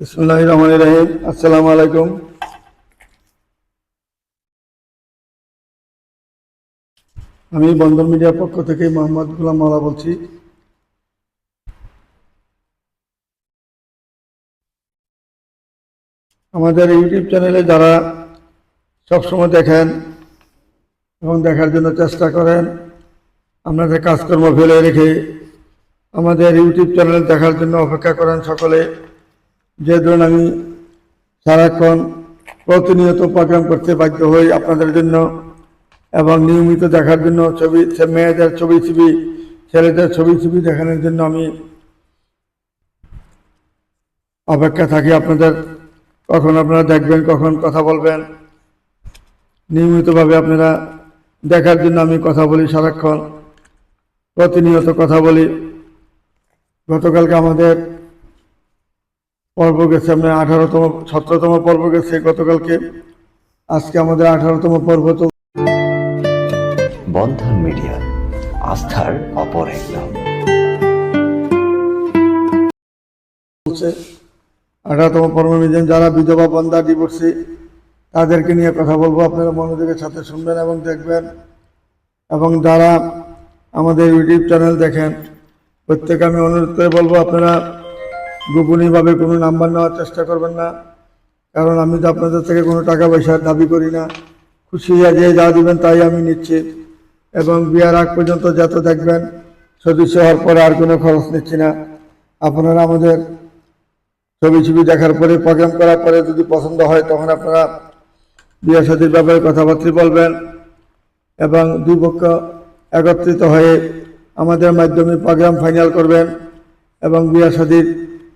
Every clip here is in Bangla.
বিসমুল্লাহ রহমান রাহিম। আসসালামু আলাইকুম। আমি বন্ধন মিডিয়ার পক্ষ থেকে মোহাম্মদ গুলাম মাওলা বলছি। আমাদের ইউটিউব চ্যানেলে যারা সবসময় দেখেন এবং দেখার জন্য চেষ্টা করেন, আপনাদের কাজকর্ম ফেলে রেখে আমাদের ইউটিউব চ্যানেল দেখার জন্য অপেক্ষা করেন সকলে। যে ধরুন আমি সারাক্ষণ প্রতিনিয়ত প্রোগ্রাম করতে বাধ্য হই আপনাদের জন্য এবং নিয়মিত দেখার জন্য ছবি মেয়েদের ছবি ছবি ছেলেদের ছবি ছবি দেখানোর জন্য আমি অপেক্ষা থাকি আপনাদের। কখন আপনারা দেখবেন, কখন কথা বলবেন। নিয়মিতভাবে আপনারা দেখার জন্য আমি কথা বলি সারাক্ষণ। প্রতিনিয়ত কথা বলি। গতকালকে আমাদের পর্ব গেছে আমরা আঠারোতম সতেরোতম পর্ব গেছে গতকালকে। আজকে আমাদের আঠারোতম পর্ব তো বন্ধন মিডিয়া আস্থার অপর এক নাম। চলছে আঠারোতম পর্ব মিলিয়ে যারা বিধবা বন্ধা ডিভোর্সি তাদেরকে নিয়ে কথা বলব। আপনারা মনোযোগের সাথে শুনবেন এবং দেখবেন। এবং যারা আমাদের ইউটিউব চ্যানেল দেখেন প্রত্যেকে আমি অনুরোধ করে বলব আপনারা গোপনীয়ভাবে কোনো নাম্বার নেওয়ার চেষ্টা করবেন না। কারণ আমি তো আপনাদের থেকে কোনো টাকা পয়সার দাবি করি না। খুশি যে যা দিবেন তাই আমি নিচ্ছি। এবং বিয়ার আগ পর্যন্ত যত দেখবেন, সদস্য হওয়ার পরে আর কোনো খরচ নিচ্ছি না। আপনারা আমাদের ছবি ছবি দেখার পরে প্রোগ্রাম করার পরে যদি পছন্দ হয়, তখন আপনারা বিয়ে সাথীর ব্যাপারে কথাবার্তা বলবেন এবং দুই পক্ষ একত্রিত হয়ে আমাদের মাধ্যমে প্রোগ্রাম ফাইনাল করবেন এবং বিয়ে সাথীর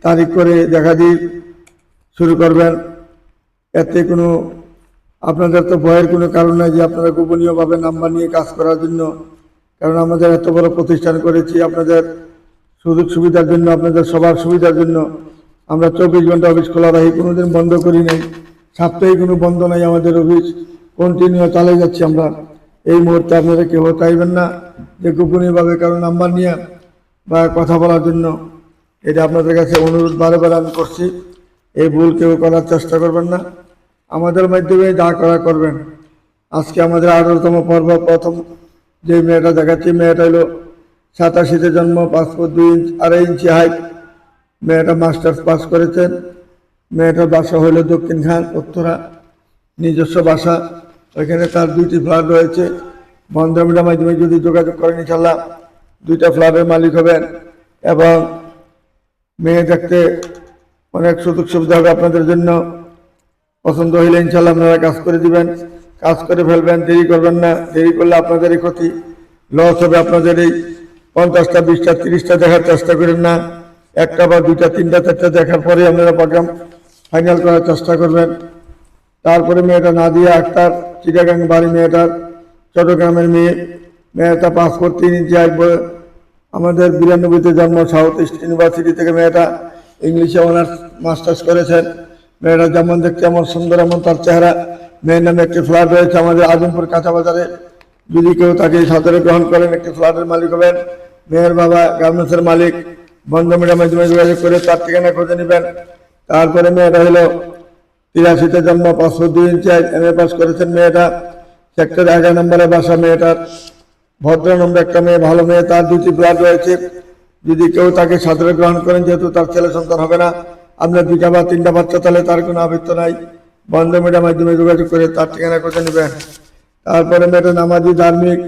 তারিখ করে দেখা দিয়ে শুরু করবেন। এতে কোনো আপনাদের তো ভয়ের কোনো কারণ নাই যে আপনারা গোপনীয়ভাবে নাম্বার নিয়ে কাজ করার জন্য। কারণ আমাদের এত বড় প্রতিষ্ঠান করেছি, আপনাদের সুযোগ সুবিধার জন্য, আপনাদের সবার সুবিধার জন্য। আমরা চব্বিশ ঘণ্টা অফিস খোলা রাখি, কোনোদিন বন্ধ করি নাই। সাপ্তাহিক কোনো বন্ধ নাই আমাদের অফিস। কন্টিনিউ চালিয়ে যাচ্ছি আমরা। এই মুহূর্তে আপনারা কেউ চাইবেন না যে গোপনীয়ভাবে কারও নাম্বার নিয়ে বা কথা বলার জন্য। এটা আপনাদের কাছে অনুরোধ বারে বারে আমি করছি, এই ভুল কেউ করার চেষ্টা করবেন না। আমাদের মাধ্যমে যা করা করবেন। আজকে আমাদের আঠারোতম পর্ব, প্রথম যে মেয়েটা দেখাচ্ছি, মেয়েটা হলো সাতাশিতে জন্ম পাসপোর্ট দুই ইঞ্চ, আড়াই ইঞ্চি হাইট মেয়েটা মাস্টার্স পাস করেছেন মেয়েটার বাসা হলো দক্ষিণ খান উত্তরা। নিজস্ব বাসা। ওইখানে তার দুইটি ফ্ল্যাট রয়েছে। বন্ধ বন্ধমিটার মাধ্যমে যদি যোগাযোগ করেন, ইনশাল্লাহ দুইটা ফ্ল্যাটের মালিক হবেন এবং মেয়ে দেখতে অনেক সুযোগ সুবিধা হবে আপনাদের জন্য। পছন্দ হইলে ইনশাল্লাহ আপনারা কাজ করে দিবেন। কাজ করে ফেলবেন, দেরি করবেন না। দেরি করলে আপনাদেরই ক্ষতি। লস হবে আপনাদের এই পঞ্চাশটা, বিশটা, তিরিশটা দেখার চেষ্টা করেন না। একটা বা দুইটা, তিনটা, চারটা দেখার পরে আপনারা প্রোগ্রাম ফাইনাল করার চেষ্টা করবেন। তারপরে মেয়েটা নাদিয়া আক্তার, চিটাগাং বাড়ি মেয়েটার, চট্টগ্রামের মেয়ে। মেয়েটা পাসপোর্ট তিন ইঞ্চি আসবে আমাদের বিরানব্বইতে জন্ম সাউথ ইস্ট ইউনিভার্সিটি থেকে মেয়েটা ইংলিশে অনার্স মাস্টার্স করেছেন। মেয়েটা যেমন দেখতে এমন সুন্দর, এমন তার চেহারা। মেয়ের নামে একটি ফ্ল্যাট রয়েছে আমাদের আজমপুর কাঁচা বাজারে। যদি কেউ তাকে সাদরে গ্রহণ করেন, একটি ফ্ল্যাটের মালিক হবেন। মেয়ের বাবা গার্মেন্টসের মালিক। বন্ধমিটার মাধ্যমে যোগাযোগ করে তার ঠিকানা খুঁজে নেবেন। তারপরে মেয়েটা হলো তিরাশিতে জন্ম পাঁচশো দুই ইঞ্চি এম এ পাস করেছেন মেয়েটা। সেক্টর এগারো নম্বরে বাসা মেয়েটার। ভদ্র নম্বর একটা মেয়ে, ভালো মেয়ে, তার দুটি ব্লাড রয়েছে। যদি কেউ তাকে সাদরে গ্রহণ করেন, যেহেতু তার ছেলে সন্তান হবে না, আপনার দুইটা বা তিনটা বাচ্চা, তাহলে তার কোনো আবৃত্ত নাই। বন্ধ মিডিয়ার মাধ্যমে যোগাযোগ করে তার ঠিকানা করে নেবেন। তারপরে মেয়েটা নামাজি ধার্মিক।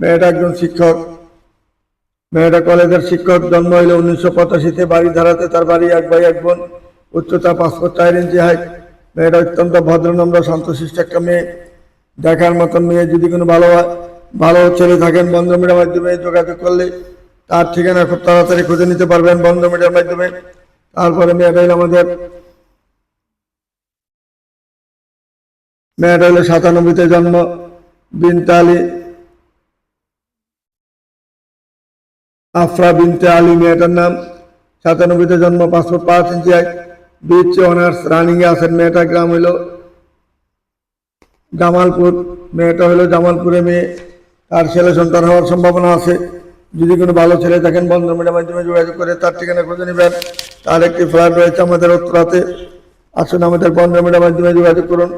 মেয়েটা একজন শিক্ষক। মেয়েটা কলেজের শিক্ষক, জন্ম হইলে উনিশশো পঁচাশিতে বাড়ি ধারাতে তার বাড়ি এক ভাই এক বোন, উচ্চতা পাসপোর্ট চার ইঞ্চি হাইট মেয়েটা অত্যন্ত ভদ্রনম্র শান্তশিষ্ট একটা মেয়ে। দেখার মতন মেয়ে যদি কোনো ভালো হয় ভালো ছেলে থাকেন, বন্ধ মিডিয়ার মাধ্যমে যোগাযোগ করলে তার ঠিকানা খুব তাড়াতাড়ি খুঁজে নিতে পারবেন বন্ধ মিডিয়ার মাধ্যমে। তারপরে মেয়েটা হইল আমাদের মেয়েটা সাতানব্বইতে জন্ম, বিনতে আলী। আফরা বিনতে আলী মেয়েটার নাম। সাতানব্বইতে জন্ম, পাসপোর্ট পাঁচ ইঞ্চি বিচ অনার্স রানিং এ আছেন মেয়েটার গ্রাম হইল জামালপুর। মেয়েটা হলো জামালপুরে মেয়ে। তার ছেলে সন্তান হওয়ার সম্ভাবনা আছে। যদি কোনো ভালো ছেলে থাকেন, বন্ধন মিডিয়ার মাধ্যমে যোগাযোগ করে, তার ঠিকানা খুঁজে নেবেন। তার একটি ফ্ল্যাট রয়েছে আমাদের উত্তরাতে আসুন আমাদের বন্ধ মিডিয়ার মাধ্যমে যোগাযোগ করুন।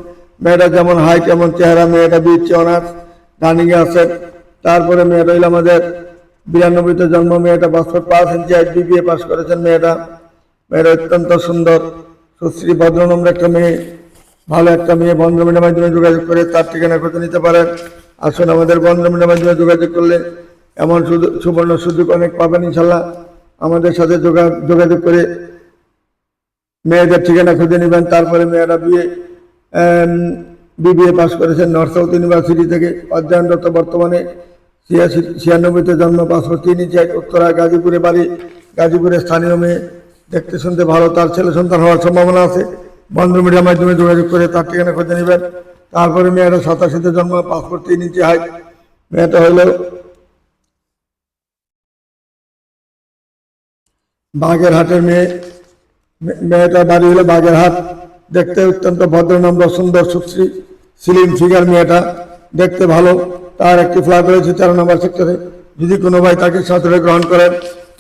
মেয়েটা যেমন হাই কেমন চেহারা, মেয়েটা বিচ্ছে অনার্স রানিং এ আছেন। তারপরে মেয়েটা হইল আমাদের বিরানব্বইতে জন্ম। মেয়েটা passport pass inch height BBA pass করেছেন মেয়েটা। মেয়েটা অত্যন্ত সুন্দর, সুশ্রী, ভদ্রনম্র একটা মেয়ে, ভালো একটা মেয়ে। বন্ধ মিডিয়ার মাধ্যমে যোগাযোগ করে তার ঠিকানা খুঁজে নিতে পারেন। আসুন আমাদের বন্ধ মিডিয়ার মাধ্যমে যোগাযোগ করলে এমন সুবর্ণ সুযোগ অনেক পাবেন ইনশাল্লাহ। আমাদের সাথে যোগা- যোগাযোগ করে মেয়েদের ঠিকানা খুঁজে নেবেন। তারপরে মেয়েরা বিয়ে বিবিএ পাস করেছেন নর্থ সাউথ ইউনিভার্সিটি থেকে। অধ্যয়নরত বর্তমানে ছিয়াশি, ছিয়ানব্বইতে জন্ম পাসপোর্ট তিন ইঞ্চি, এক উত্তরা, গাজীপুরে বাড়ি, গাজীপুরে স্থানীয় মেয়ে দেখতে শুনতে ভালো, তার ছেলে সন্তান হওয়ার সম্ভাবনা আছে। বন্ধু মিডিয়ার মাধ্যমে যোগাযোগ করে তার ঠিকানা খুঁজে নেবেন। তারপরে মেয়েরা সাতাশিতে জন্ম পাসপোর্ট তিন ইঞ্চি হাইট মেয়েটা হলো বাগেরহাটের মেয়ে। মেয়েটা বাড়ি হলো বাগেরহাট। দেখতে অত্যন্ত ভদ্রনম্র সুন্দর, সুশ্রী স্লিম ফিগার মেয়েটা। দেখতে ভালো। তার একটি ফ্ল্যাট রয়েছে তেরো নম্বর সেক্টরে যদি কোনো ভাই তাকে সাথে গ্রহণ করেন,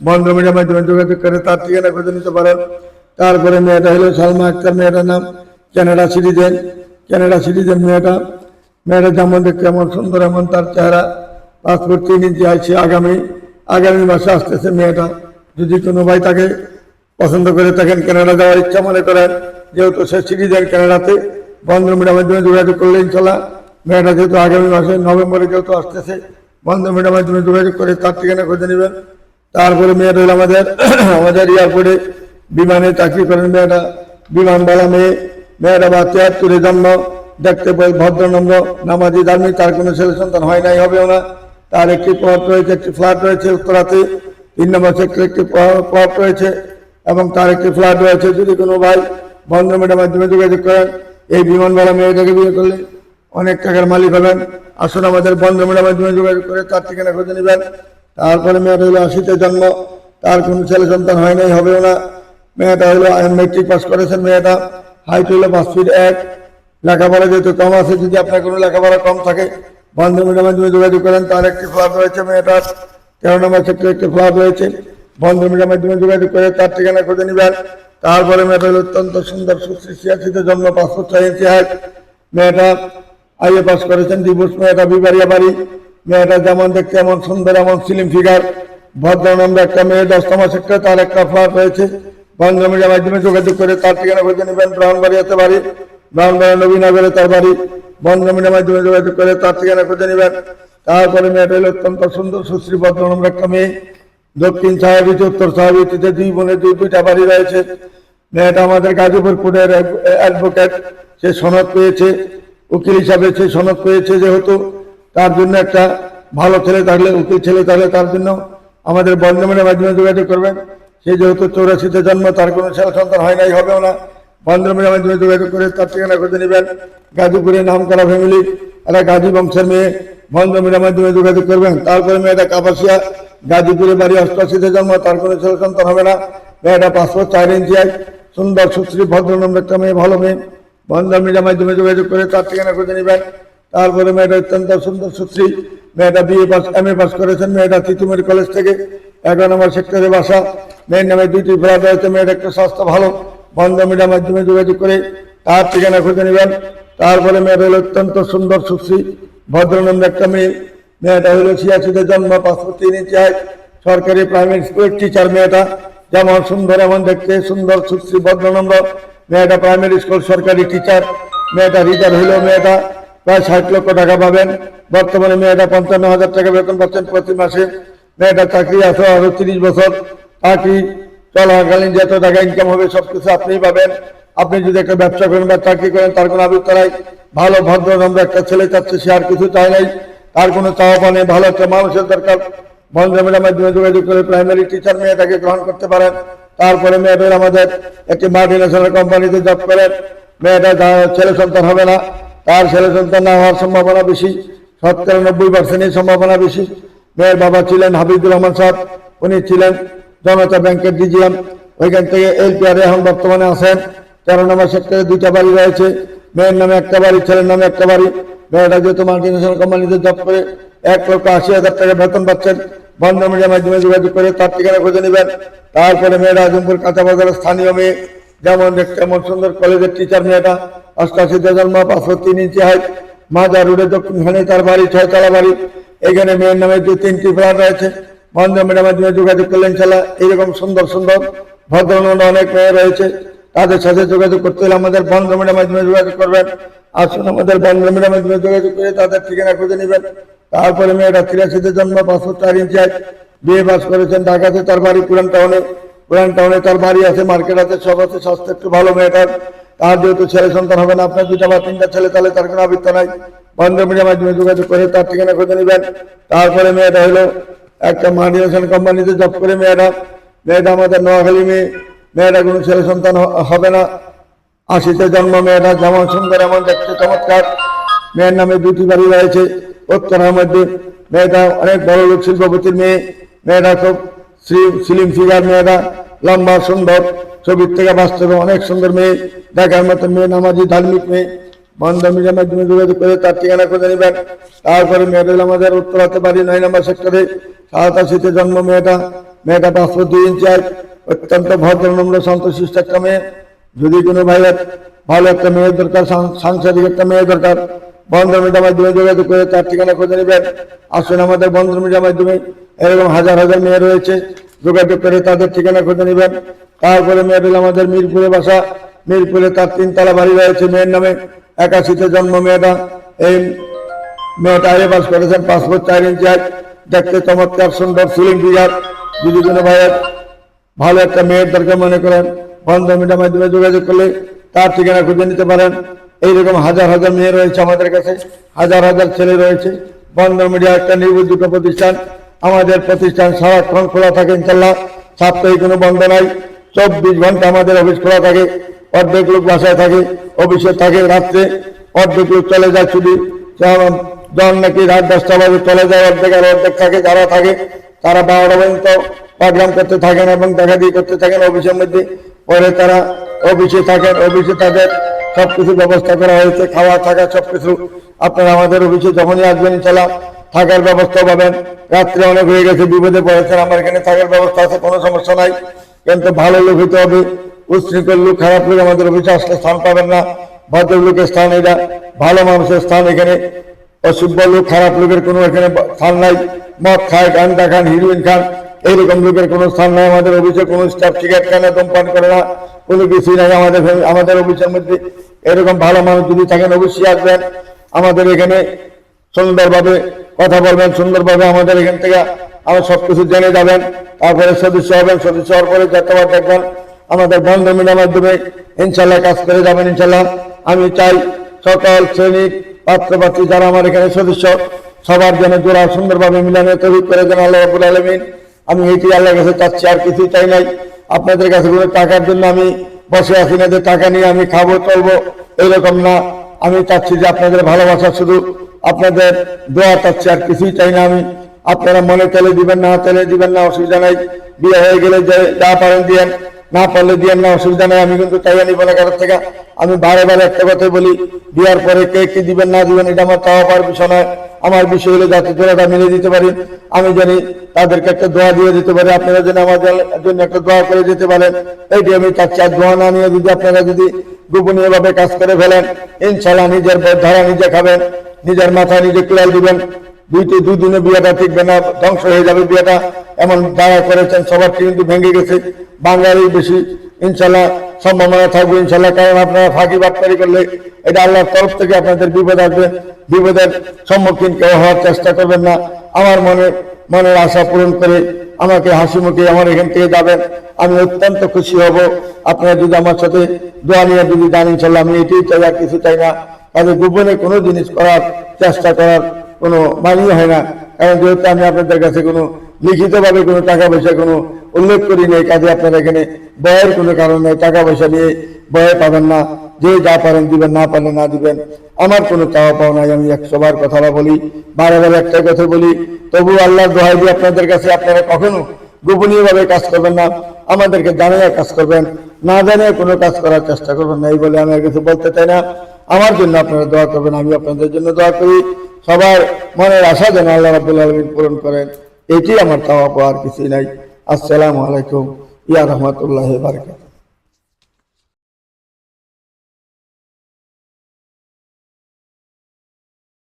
বন্ধ মিডিয়ার মাধ্যমে যোগাযোগ করে, তার ঠিকানা খুঁজে নিতে পারেন। তারপরে মেয়েটা হলো সালমা আক্তার, মেয়েটার নাম ক্যানাডা সিটিজেন। ক্যানাডা সিটিজেন মেয়েটা। মেয়েটা যেমন দেখতে এমন সুন্দর, এমন তার চেহারা। পাসপোর্ট তিন ইঞ্চি আছে আগামী আগামী মাসে আসতেছে মেয়েটা। যদি কোনো ভাই তাকে পছন্দ করে থাকেন, কানাডা যাওয়ার ইচ্ছা মনে করেন, যেহেতু সে সিটিজেন কানাডাতে বন্ধ মিডিয়ার মাধ্যমে যোগাযোগ করলে ইনশাল্লাহ মেয়েটা যেহেতু আগামী মাসে নভেম্বরে যেহেতু আসতেছে বন্ধ মিডিয়ার মাধ্যমে যোগাযোগ করে তার ঠিকানা খুঁজে নেবেন। তারপরে মেয়েটা হলো আমাদের আমাদের এয়ারপোর্টে বিমানে চাকরি করেন মেয়েটা। বিমানবালা মেয়ে মেয়েটা বা তিয়াত্তরে জন্ম, দেখতে পাই ভদ্রনম্র, নামাজি ধার্মিক তার কোনো ছেলে সন্তান হয় নাই, হবেও না। তার একটি প্লট রয়েছে, একটি ফ্ল্যাট রয়েছে উত্তরাতে। তিন নম্বর সেক্টরে একটি প্লট রয়েছে এবং তার একটি ফ্ল্যাট রয়েছে। যদি কোনো ভাই বন্ধ মেয়েটার মাধ্যমে যোগাযোগ করেন, এই বিমানবালা মেয়েটাকে বিয়ে করলে অনেক টাকার মালিক হবেন। আসুন আমাদের বন্ধ মেয়েটার মাধ্যমে যোগাযোগ করে তার ঠিকানা খুঁজে নেবেন। তারপরে মেয়েটা হলো আশিতে জন্ম, তার কোনো ছেলে সন্তান হয় নাই, হবেও না। মেয়েটা হলো মেট্রিক পাস করেছেন মেয়েটা। হাইট হলো পাঁচ ফিট এক, লেখাপড়া যেহেতু কম আছে, যদি আপনার কোনো লেখাপড়া কম থাকে বন্ধ মিডিয়ার মাধ্যমে যোগাযোগ করেন, তার একটি ফ্ল্যাট রয়েছে মেয়েটার, তেরো নম্বর ক্ষেত্রে একটি ফ্ল্যাট রয়েছে। বন্ধ মিডিয়ার মাধ্যমে যোগাযোগ করে, তার ঠিকানা খুঁজে নেবেন। তারপরে মেয়েটা অত্যন্ত সুন্দর ছিয়াশিতে জন্ম পাসপোর্ট ছয় ইঞ্চি হাইট মেয়েটা আইএ পাস করেছেন ডিভোর্স মেয়েটা বিবারিয়া বাড়ি। মেয়েটা যেমন দেখতে এমন সুন্দর, এমন সিলিম ফিগার ভদ্রানন্দ একটা মেয়ে, দশতম সেক্টরে তার একটা ফ্ল্যাট রয়েছে। মিডিয়ার মাধ্যমে যোগাযোগ করে তার ঠিকানা খুঁজে নেবেন ব্রাহ্মণবাড়িয়াতে বাড়ি ব্রাহ্মণবাড়িয়া নবীনগরে তার বাড়ি। মিডিয়ার মাধ্যমে যোগাযোগ করে তার ঠিকানা খুঁজে নেবেন। তারপরে মেয়েটা হলো অত্যন্ত সুন্দর, সুশ্রী ভদ্রনম্র একটা মেয়ে। দক্ষিণ সাহাবিতে উত্তর সাহাবিতে দুই বোনের দুই দুইটা বাড়ি রয়েছে। মেয়েটা আমাদের গাজীপুর কোর্টের অ্যাডভোকেট। সে সনদ পেয়েছে, উকিল হিসাবে সে সনদ পেয়েছে যেহেতু। তার জন্য একটা ভালো ছেলে থাকলে, উকিল ছেলে থাকলে তার জন্য আমাদের বন্ধমের মাধ্যমে যোগাযোগ করবেন। সে যেহেতু চৌরাশিতে জন্ম, তার কোনো ছেলে সন্তান হয় নাই, হবেও না। বন্ধমের মাধ্যমে যোগাযোগ করে তার ঠিকানা খুঁজে নেবেন। গাজীপুরে নাম করা ফ্যামিলি একটা গাজী বংশের মেয়ে। বন্ধমের মাধ্যমে যোগাযোগ করবেন। তারপরে মেয়েটা কাপাসিয়া। গাজীপুরে বাড়ি অষ্টআশিতে জন্ম, তার কোনো ছেলে সন্তান হবে না। মেয়েটা পাসপোর্ট চার ইঞ্চি, এক সুন্দর, সুশ্রী, ভদ্রনম্র একটা মেয়ে, ভালো মেয়ে। মিডিয়ার মাধ্যমে যোগাযোগ করে তার ঠিকানা খুঁজে নেবেন। তারপরে মেয়েটা অত্যন্ত সুন্দর, সুশ্রী। মেয়েটা BA pass M A pass করেছেন। মেয়েটা তিতুমির কলেজ থেকে। এগারো নম্বর সেক্টরে বাসা মেয়ের নামে দুইটি ফ্ল্যাট রয়েছে মেয়ের একটা স্বাস্থ্য ভালো, বন্ধ মিডিয়ার মাধ্যমে যোগাযোগ করে তার ঠিকানা খুঁজে নেবেন। তারপরে মেয়েটা হলো অত্যন্ত সুন্দর সুশ্রী ভদ্রনন্দ একটা মেয়ে। মেয়েটা হলো ছিয়াশিতে জন্ম পাসপোর্ট তিন ইঞ্চি হাইট, সরকারি প্রাইমারি স্কুলের টিচার মেয়েটা। যেমন সুন্দর, এমন দেখতে সুন্দর, সুশ্রী, ভদ্রনম্র। মেয়েটা প্রাইমারি স্কুল সরকারি টিচার মেয়েটা রিটায়ার হইলেও মেয়েটা। প্রায় ষাট লক্ষ টাকা পাবেন। বর্তমানে মেয়েটা পঞ্চান্ন হাজার টাকা বেতন পাচ্ছেন প্রতি মাসে। মেয়েটা চাকরি আছে, আরও তিরিশ বছর চাকরি চলাকালীন যত টাকা ইনকাম হবে, সবকিছু আপনিই পাবেন। আপনি যদি একটা ব্যবসা করেন বা চাকরি করেন, তার কোনো আবির নাই। ভালো, ভদ্র, নম্র একটা ছেলে চাচ্ছে, সে আর কিছু চায় নাই। তার কোনো চাওয়া পানে ভালো একটা মানুষের দরকার। বন্ধমের মাধ্যমে যোগাযোগ করে প্রাইমারি টিচার মেয়েটাকে গ্রহণ করতে পারেন। তারপরে মেয়েদের আমাদের একটি মাল্টি ন্যাশনাল কোম্পানিতে জব করেন। মেয়েটা ছেলে সন্তান হবে না। তার ছেলে সন্তান না হওয়ার সম্ভাবনা বেশি। সত্তর, নব্বই পার্সেন্টের সম্ভাবনা বেশি। মেয়ের বাবা ছিলেন হাবিবুর রহমান সাহেব, উনি ছিলেন জনতা ব্যাংকের ডিজিএম। ওইখান থেকে এলপিআর এখন বর্তমানে আছেন। তেরো নম্বর সেক্টরে দুইটা বাড়ি রয়েছে। মেয়ের নামে একটা বাড়ি, ছেলের নামে একটা বাড়ি। মেয়েরা যেহেতু মাল্টি ন্যাশনাল কোম্পানিতে জব করে, এক লক্ষ আশি হাজার টাকা বেতন পাচ্ছেন। বন্ধ মিডিয়ার মাধ্যমে যোগাযোগ করে তার ঠিকানা খুঁজে নেবেন। তারপরে মেয়েরা আজমপুর কাঁচা বাজারের স্থানীয় মেয়ে, যেমন এমন সুন্দর কলেজের টিচার মেয়েটা অষ্টাশিতে জন্ম পাঁচশো তিন ইঞ্চি হাইট মাজা রোডে দক্ষিণখানে তার বাড়ি, ছয়তলা বাড়ি। এখানে মেয়ের নামে যে তিনটি প্ল্যান রয়েছে। মিডিয়ার মাধ্যমে যোগাযোগ করলেন চালা এইরকম সুন্দর সুন্দর ভদ্রনন্দ অনেক মেয়ে রয়েছে। তাদের সাথে যোগাযোগ করতে হলে আমাদের বন্ধ মিডিয়ার মাধ্যমে যোগাযোগ করবেন। আসুন আমাদের বন্ধ মিডিয়ার মাধ্যমে যোগাযোগ করে তাদের ঠিকানা খুঁজে নেবেন। তারপরে মেয়েরা তিরাশিতে জন্ম পাঁচশো চার ইঞ্চি হাইট। বিয়ে পাস করেছেন ঢাকাতে, তার বাড়ি পুরান টাউনে। পুরান টাউনে তার বাড়ি আছে, মার্কেট আছে, সব আছে, স্বাস্থ্য একটু ভালো মেয়েটার। তার যেহেতু ছেলে সন্তান হবে না, আপনার দুটা বা তিনটা ছেলে, তাহলে তার কোনো আবৃত্ত নাই। বন্ধ মিডিয়ার মাধ্যমে যোগাযোগ করে, তার ঠিকানা খুঁজে নেবেন। তারপরে মেয়েটা হলো একটা মাল্টিনেশনাল কোম্পানিতে জব করে মেয়েরা মেয়েটা আমাদের নোয়াখালী মেয়ে। মেয়েটা কোনো ছেলে সন্তান হবে না। আশিতে জন্ম মেয়েটা, যেমন সুন্দর, এমন দেখতে চমৎকার। মেয়ের নামে দুটি বাড়ি রয়েছে উত্তরার মধ্যে। মেয়েটা অনেক বড় লোক শিল্পপতির মেয়ে। মেয়েটা খুব সিলিম ফিগার মেয়েটা। লম্বা সুন্দর ছবির থেকে বাস্তবে অনেক সুন্দর মেয়ে। দেখার মতো মেয়ে নামাজি ধার্মিক মেয়ে। বন্ধ মিডিয়ার মাধ্যমে যোগাযোগ করে তার ঠিকানা খুঁজে নেবেন। তারপরে মেয়েটা আমাদের উত্তরাতে বাড়ি নয় নম্বর সেক্টরে। সাতাশিতে জন্ম মেয়েটা। মেয়েটা পাঁচশো দুই ইঞ্চি হাইট, অত্যন্ত ভদ্র নম্র সন্তোষিষ্ট একটা মেয়ে। যদি কোনো ভাইয়ের ভালো একটা মেয়ের দরকার সাংসারিক একটা মেয়ে দরকার বন্ধ মিডিয়ার মাধ্যমে যোগাযোগ করে তার ঠিকানা খুঁজে নেবেন। আসুন আমাদের বন্ধ মিডিয়ার মাধ্যমে এরকম হাজার হাজার মেয়ে রয়েছে। যোগাযোগ করে তাদের ঠিকানা খুঁজে নেবেন। তারপরে মেয়ের হলো আমাদের মিরপুরে বাসা। মিরপুরে তার তিনতলা বাড়ি রয়েছে মেয়ের নামে। একাশিতে জন্ম মেয়েটা। এই মেয়েটা আগে পাস করেছেন পাসপোর্ট চার ইঞ্চি দেখতে চমৎকার, সুন্দর, সিলিং ফিগার। যদি কোনো ভাইয়ের ভালো একটা মেয়ের দরকার মনে করেন। বন্ধ মিডিয়ার মাধ্যমে যোগাযোগ করলে তার ঠিকানা খুঁজে নিতে পারেন। এইরকম হাজার হাজার মেয়ে রয়েছে আমাদের কাছে। হাজার হাজার ছেলে রয়েছে। বন্ধ মিডিয়া একটা নির্ভরযোগ্য প্রতিষ্ঠান। আমাদের প্রতিষ্ঠান সারাক্ষণ খোলা থাকে ইনশাল্লাহ সাপ্তাহিক কোনো বন্ধ নাই। চব্বিশ ঘণ্টা আমাদের অফিস খোলা থাকে। অর্ধেক লোক বাসায় থাকে, অফিসে থাকে রাত্রে। অর্ধেক লোক চলে যায় যেমন যখন নাকি রাত দশটা বাজে চলে যায়, অর্ধেক আর অর্ধেক থাকে, যারা থাকে, তারা বারোটা পর্যন্ত প্রোগ্রাম করতে থাকেন এবং দেখা দিয়ে করতে থাকেন অফিসের মধ্যে। পরে তারা অফিসে থাকেন, অফিসে তাদের সবকিছু ব্যবস্থা করা হয়েছে, খাওয়া, থাকা সবকিছু। আপনারা আমাদের অফিসে যখনই আসবেন ইনশাল্লাহ থাকার ব্যবস্থা পাবেন। রাত্রে অনেক হয়ে গেছে, বিপদে পড়েছেন, আমার এখানে থাকার ব্যবস্থা আছে, কোনো সমস্যা নাই। কিন্তু ভালো লোক হইতে হবে উশৃঙ্খল লোক, খারাপ লোক আমাদের অফিসে আসলে স্থান পাবেন না। ভদ্রলোকের স্থান এটা, ভালো মানুষের স্থান এখানে। অসভ্য লোক, খারাপ লোকের কোনো এখানে স্থান নাই। মদ খায় গান্দা খান হিরোইন খান, এইরকম লোকের কোনো স্থান নাই আমাদের অফিসে, কোনো স্টাফ সিগারেট খায় না ধূমপান করে না, কোনো কিছুই নাই আমাদের আমাদের অফিসের মধ্যে। এরকম ভালো মানুষ যদি থাকেন, অবশ্যই আসবেন। আমাদের এখানে সুন্দরভাবে কথা বলবেন, সুন্দরভাবে আমাদের এখান থেকে আমার সবকিছু জেনে যাবেন। তারপরে সদস্য হবেন, সদস্য হওয়ার পরে যতবার দেখবেন আমাদের বন্ধ মিলের মাধ্যমে ইনশাল্লাহ কাজ করে যাবেন ইনশাল্লাহ। আমি চাই সকল শ্রেণির পাত্রপাত্রী যারা আমার এখানে সদস্য, সবার যেন জোড়া সুন্দরভাবে মিলানে তৈরি করে দেন আল্লাহ আলমিন। আমি এটি আল্লাহর কাছে চাচ্ছি, আর কিছুই চাই নাই। আপনাদের কাছে কোনো টাকার জন্য আমি বসে আছি না যে টাকা নিয়ে আমি খাব, চলবো এইরকম না। আমি চাচ্ছি যে আপনাদের ভালোবাসা শুধু আপনাদের দোয়া চাচ্ছি আর কিছুই চাই না আমি। আপনারা মনে তেলে দিবেন, না তেলে দিবেন না, অসুবিধা নাই। বিয়ে হয়ে গেলে যা পারেন দিয়েন, না পারলে দিয়েন না, অসুবিধা নাই। আমি কিন্তু চাইয়া নিব না কারোর থেকে। আমি বারে বারে একটা কথাই বলি, বিয়ার পরে কে কি দিবেন, না দিবেন, এটা আমার চাওয়া পাওয়ার বিষয় নয়। আমার বিষয় হলে যাতে জোড়াটা মিলে দিতে পারি। আমি জানি তাদেরকে একটা দোয়া দিয়ে দিতে পারি। আপনারা যেন আমার জন্য একটা দোয়া করে দিতে পারেন। এইটি আমি চাচ্ছি, আর দোয়া না নিয়ে যদি আপনারা যদি গোপনীয় ভাবে কাজ করে ফেলেন ইনশাল্লাহ নিজের ধারা নিজে খাবেন। নিজের মাথায় নিজে ক্লিয়ার দিবেন। দুইটি দুই দিনে বিয়েটা টিকবে না ধ্বংস হয়ে যাবে বিয়েটা। এমন দাঁড়া করেছেন সবার কিন্তু ভেঙে গেছে। বাঙালি বেশি, ইনশাল্লাহ সম্ভাবনা থাকবে, ইনশাল্লাহ, কারণ আপনারা ফাঁকি বাটপারি করলে এটা আল্লাহর তরফ থেকে আপনাদের বিপদ আসবে। বিপদের সম্মুখীন কেউ হওয়ার চেষ্টা করবেন না। আমার মনে, মনের আশা পূরণ করে আমাকে হাসি মুখে আমার এখান থেকে যাবেন। আমি অত্যন্ত খুশি হব। আপনারা যদি আমার সাথে দোয়া নিয়ে যদি যান, ইনশাল্লাহ, আমি এটাই চাই, আর কিছু চাই না। তাহলে গোপনে কোনো জিনিস করার চেষ্টা করার কোনো মানি হয় না। কারণ যেহেতু আমি আপনাদের কাছে কোনো লিখিতভাবে কোনো টাকা পয়সা কোনো উল্লেখ করি নাই, কাজে আপনারা এখানে ব্যয়ের কোনো কারণ নেই টাকা পয়সা নিয়ে ব্যয় পাবেন না। যে যা পারেন দিবেন, না পারলে না দিবেন, আমার কোনো চাওয়া পাওয়া নাই। আমি একশো বার কথা বলি বারে বারে একটাই কথা বলি, তবু আল্লাহর দোহাই দিয়ে আপনাদের কাছে আপনারা কখনো গোপনীয় ভাবে কাজ করবেন না, আমাদেরকে জানিয়ে কাজ করবেন, না জানিয়ে কোনো কাজ করার চেষ্টা করবেন না, এই বলে আমি কিছু বলতে চাই না। আমার জন্য আপনারা দোয়া করবেন, আমি আপনাদের জন্য দোয়া করি। সবার মনের আশা যেন আল্লাহ রাবুল আলমিন পূরণ করেন, এটি আমার তাওয়া পাওয়ার কিছুই নাই। আসসালামু আলাইকুম। ইয়া রহমতুল্লাহ বারকাত